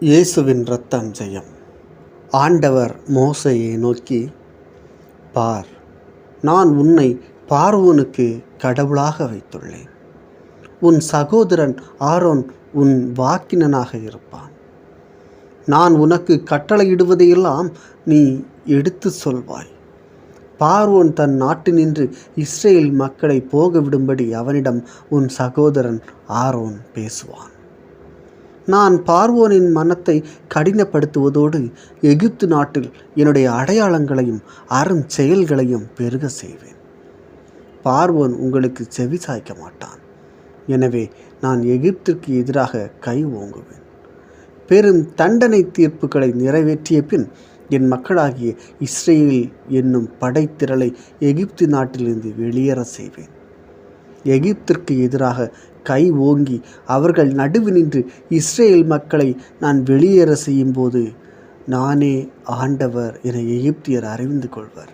இயேசுவின் இரத்தம் ஜெயம். ஆண்டவர் மோசையை நோக்கி பார் நான் உன்னை பார்வோனுக்கு கடவுளாக வைத்துள்ளேன். உன் சகோதரன் ஆரோன் உன் வாக்கினனாக இருப்பான். நான் உனக்கு கட்டளையிடுவதையெல்லாம் நீ எடுத்து சொல்வாய். பார்வோன் தன் நாட்டினின்று இஸ்ரேல் மக்களை போக விடும்படி அவனிடம் உன் சகோதரன் ஆரோன் பேசுவான். நான் பார்வோனின் மனத்தை கடினப்படுத்துவதோடு எகிப்து நாட்டில் என்னுடைய அடையாளங்களையும் அரும் செயல்களையும் பெருக செய்வேன். பார்வோன் உங்களுக்கு செவி சாய்க்க மாட்டான். எனவே நான் எகிப்திற்கு எதிராக கை ஓங்குவேன். பெரும் தண்டனை தீர்ப்புகளை நிறைவேற்றிய பின் என் மக்களாகிய இஸ்ரேல் என்னும் படைத்திரளை எகிப்து நாட்டிலிருந்து வெளியேற செய்வேன். எகிப்திற்கு எதிராக கை ஓங்கி அவர்கள் நடுவு நின்று இஸ்ரேல் மக்களை நான் வெளியேற செய்யும்போது நானே ஆண்டவர் என எகிப்தியர் அறிந்து கொள்வர்.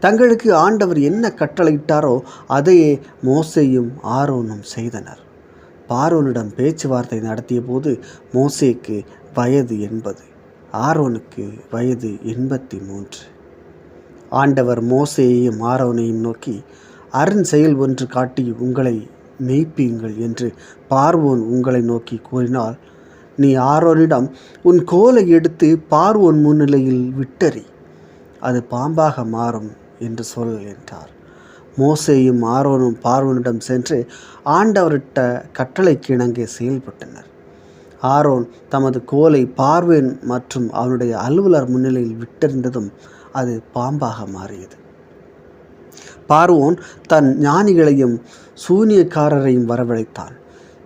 தங்களுக்கு ஆண்டவர் என்ன கட்டளையிட்டாரோ அதையே மோசையும் ஆரோனும் செய்தனர். பாரோனிடம் பேச்சுவார்த்தை நடத்திய போது மோசேக்கு வயது எண்பது ஆரோனுக்கு வயது எண்பத்தி மூன்று. ஆண்டவர் மோசேயையும் ஆரோனையும் நோக்கி அரண் செயல் ஒன்று காட்டி உங்களை மெய்ப்பீங்கள் என்று பார்வோன் உங்களை நோக்கி கூறினால் நீ ஆரோனிடம் உன் கோலை எடுத்து பார்வோன் முன்னிலையில் விட்டறி அது பாம்பாக மாறும் என்று சொல் என்றார். மோசேயும் ஆரோனும் பார்வோனிடம் சென்று ஆண்டவரிட்ட கட்டளைக்கு இணங்க செயல்பட்டனர். ஆரோன் தமது கோலை பார்வேன் மற்றும் அவனுடைய அலுவலர் முன்னிலையில் விட்டறிந்ததும் அது பாம்பாக மாறியது. பார்வோன் தன் ஞானிகளையும் சூனியக்காரரையும் வரவழைத்தான்.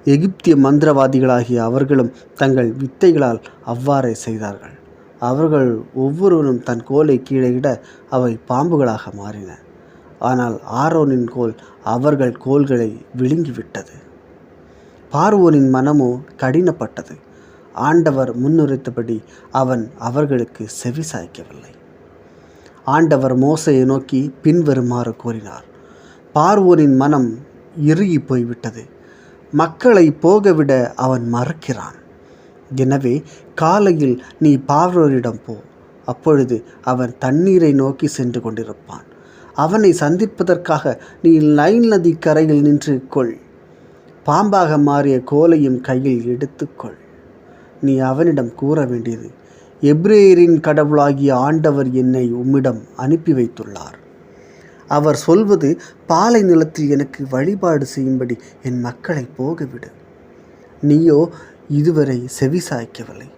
எகிப்திய மந்திரவாதிகளாகிய அவர்களும் தங்கள் வித்தைகளால் அவ்வாறே செய்தார்கள். அவர்கள் ஒவ்வொருவரும் தன் கோலை கீழே இட அவை பாம்புகளாக மாறின. ஆனால் ஆரோனின் கோல் அவர்கள் கோல்களை விழுங்கிவிட்டது. பார்வோனின் மனமோ கடினப்பட்டது. ஆண்டவர் முன்னுரைத்தபடி அவன் அவர்களுக்கு செவி சாய்க்கவில்லை. ஆண்டவர் மோசையை நோக்கி பின்வருமாறு கூறினார். பார்வோனின் மனம் இறுகி போய்விட்டது. மக்களை போகவிட அவன் மறுக்கிறான். எனவே காலையில் நீ பார்வோரிடம் போ. அப்பொழுது அவன் தண்ணீரை நோக்கி சென்று கொண்டிருப்பான். அவனை சந்திப்பதற்காக நீ லைன் நதி கரையில் நின்று கொள். பாம்பாக மாறிய கோலையும் கையில் எடுத்துக்கொள் நீ அவனிடம் கூற வேண்டியது எப்ரேயரின் கடவுளாகிய ஆண்டவர் என்னை உம்மிடம் அனுப்பி வைத்துள்ளார். அவர் சொல்வது பாலை நிலத்தில் எனக்கு வழிபாடு செய்யும்படி என் மக்களை போகவிடு. நீயோ இதுவரை செவி சாய்க்கவில்லை.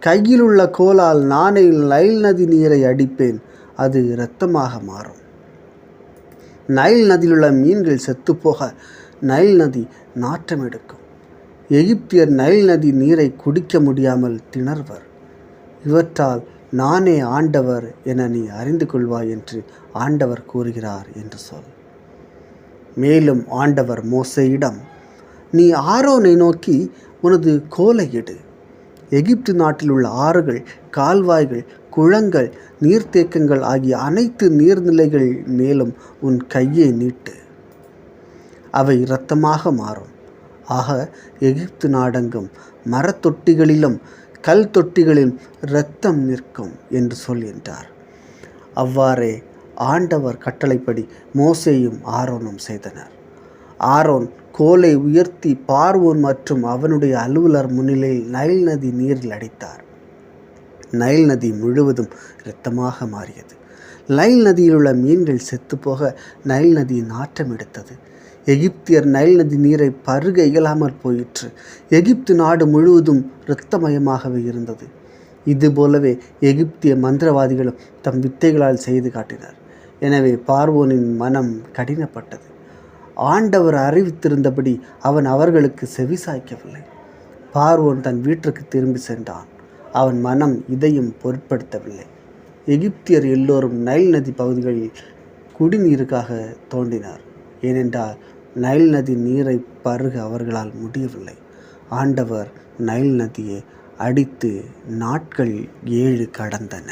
கையில் உள்ள கோலால் நானே நைல் நதி நீரை அடிப்பேன் அது இரத்தமாக மாறும். நைல் நதியிலுள்ள மீன்கள் செத்துப்போக நைல் நதி நாற்றம் எடுக்கும் எகிப்தியர் நைல் நதி நீரை குடிக்க முடியாமல் திணர்வர் இவற்றால் நானே ஆண்டவர் என நீ அறிந்து கொள்வாய் என்று ஆண்டவர் கூறுகிறார் என்று சொல். மேலும் ஆண்டவர் மோசையிடம் நீ ஆரோனை நோக்கி உனது கோலை எடு. எகிப்து நாட்டில் உள்ள ஆறுகள் கால்வாய்கள் குளங்கள் நீர்த்தேக்கங்கள் ஆகிய அனைத்து நீர்நிலைகள் மேலும் உன் கையை நீட்டு. அவை இரத்தமாக மாறும். ஆக எகிப்து நாடெங்கும் மரத்தொட்டிகளிலும் கல் தொட்டிகளில் இரத்தம் நிற்கும் என்று சொல் என்றார் அவ்வாறே ஆண்டவர் கட்டளைப்படி மோசேயும் ஆரோனும் செய்தனர். ஆரோன் கோலை உயர்த்தி பார்வோன் மற்றும் அவனுடைய அலுவலர் முன்னிலையில் நைல் நதி நீரில் அடித்தார். நைல் நதி முழுவதும் இரத்தமாக மாறியது. நைல் நதியில் உள்ள மீன்கள் செத்துப்போக நைல் நதி நாற்றம் எடுத்தது. எகிப்தியர் நைல் நதி நீரை பருக இயலாமற் போயிற்று. எகிப்து நாடு முழுவதும் இரத்தமயமாகவே இருந்தது. இதுபோலவே எகிப்திய மந்திரவாதிகளும் தம் வித்தைகளால் செய்து காட்டினர். எனவே பார்வோனின் மனம் கடினப்பட்டது. ஆண்டவர் அறிவித்திருந்தபடி அவன் அவர்களுக்கு செவி சாய்க்கவில்லை. பார்வோன் தன் வீட்டிற்கு திரும்பி சென்றான். அவன் மனம் இதையும் பொருட்படுத்தவில்லை. எகிப்தியர் எல்லோரும் நைல் நதி பகுதிகளில் குடிநீருக்காக தோண்டினார் ஏனென்றால் நைல் நதி நீரை பருக அவர்களால் முடியவில்லை. ஆண்டவர் நைல் நதியை அடித்து நாட்கள் ஏழு கடந்தன.